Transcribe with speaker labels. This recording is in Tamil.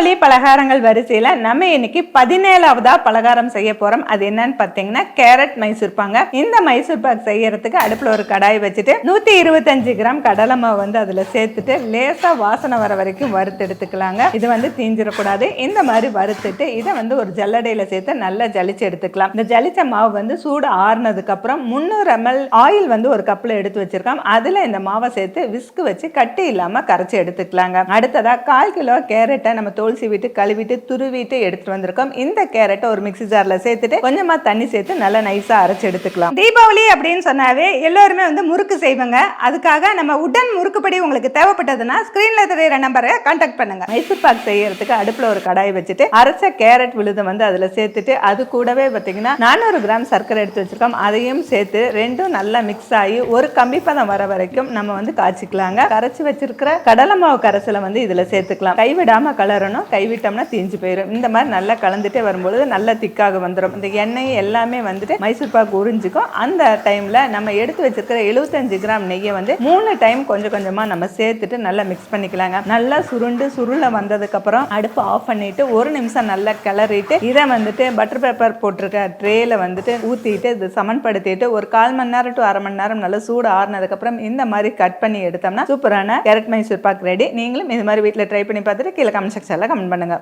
Speaker 1: தீபாவளி பலகாரங்கள் வரிசையில் நம்ம இன்னைக்கு பதினேழாவதா பலகாரம் செய்ய போறோம். அது என்னன்னு பார்த்தீங்கன்னா கேரட் மைசூர் பாங்க. இந்த மைசூர் பாக் செய்யறதுக்கு அடுப்பில் ஒரு கடாய் வச்சுட்டு நூத்தி இருபத்தஞ்சு கிராம் கடலை மாவு வந்து அதில் சேர்த்துட்டு லேசா வாசனை வர வரைக்கும் வறுத்து எடுத்துக்கலாங்க. இது வந்து தீஞ்சிடக்கூடாது. இந்த மாதிரி வறுத்துட்டு இதை வந்து ஒரு ஜல்லடையில சேர்த்து நல்லா ஜலிச்சு எடுத்துக்கலாம். இந்த ஜலிச்ச மாவு வந்து சூடு ஆறுனதுக்கு அப்புறம் முந்நூறு எம்எல் ஆயில் வந்து ஒரு கப்பில் எடுத்து வச்சிருக்கோம். அதுல இந்த மாவை சேர்த்து விஸ்க் வச்சு கட்டி இல்லாம கரைச்சி எடுத்துக்கலாங்க. அடுத்ததா கால் கிலோ கேரட்டை நம்ம தோல் சீவிட்டு கழுவிட்டு துருவிட்டு எடுத்துட்டு வந்திருக்கோம். இந்த கேரட்டை ஒரு மிக்ஸி ஜார்ல சேர்த்துட்டு கொஞ்சமா தண்ணி சேர்த்து நல்லா நைஸா அரைச்சு எடுத்துக்கலாம். தீபாவளி அப்படின்னு சொன்னாவே எல்லாருமே வந்து முறுக்கு செய்வாங்க. அதுக்காக நம்ம உடன் முறுக்குப்படி உங்களுக்கு தேவைப்பட்டதுன்னா ஸ்கிரீன்ல தெரியுற நம்பரை கான்டாக்ட் பண்ணுங்க. மைசூர் பாக் செய்யறதுக்கு அடுப்புல ஒரு கடாய் வச்சுட்டு அரைச்ச கேரட் விழுதை வந்து அதுல சேர்த்துட்டு அது கூடவே பார்த்தீங்கன்னா நானூறு கிராம் சர்க்கரை எடுத்து வச்சிருக்கோம். அதையும் சேர்த்து ரெண்டும் நல்லா மிக்ஸ் ஆகி ஒரு கம்பி பதம் வர வரைக்கும் நம்ம வந்து காய்ச்சிக்கலாங்க. கரைச்சி வச்சிருக்கிற கடலை மாவு கரைசலை வந்து இதுல சேர்த்துக்கலாம். கைவிடாம கலரணும். கைவிட்டோம்னா தீஞ்சு போயிடும் இந்த மாதிரி நல்லா கலந்துட்டே வரும்பொழுது நல்லா திக்காக வந்துடும் இந்த எண்ணெய் எல்லாமே வந்துட்டு மைசூர் பாக்கு உறிஞ்சிக்கும். அந்த டைம்ல நம்ம எடுத்து வச்சிருக்கிற எழுபத்தஞ்சு கிராம் நெய்யை வந்து மூணு டைம் கொஞ்சம் கொஞ்சமா நம்ம சேர்த்துட்டு நல்லா மிக்ஸ் பண்ணிக்கலாங்க. நல்லா சுருண்டு சுருள வந்ததுக்கு அப்புறம் அடுப்பு ஆஃப் பண்ணிட்டு ஒரு நிமிஷம் நல்லா கிளறிட்டு இதை வந்துட்டு பட்டர் பேப்பர் போட்டிருக்க ட்ரேல வந்துட்டு ஊத்திட்டு இது சமன்படுத்திட்டு ஒரு கால் மணி நேரம் டு அரை மணி நேரம் நல்லா சூடு ஆறுனதுக்கப்புறம் இந்த மாதிரி கட் பண்ணி எடுத்தோம்னா சூப்பரான கேரட் மைசூர் பாக் ரெடி நீங்களும் இது மாதிரி வீட்டில் ட்ரை பண்ணி பார்த்துட்டு கீழே கமெண்ட் செக்ஷனில் கமெண்ட் பண்ணுங்கள்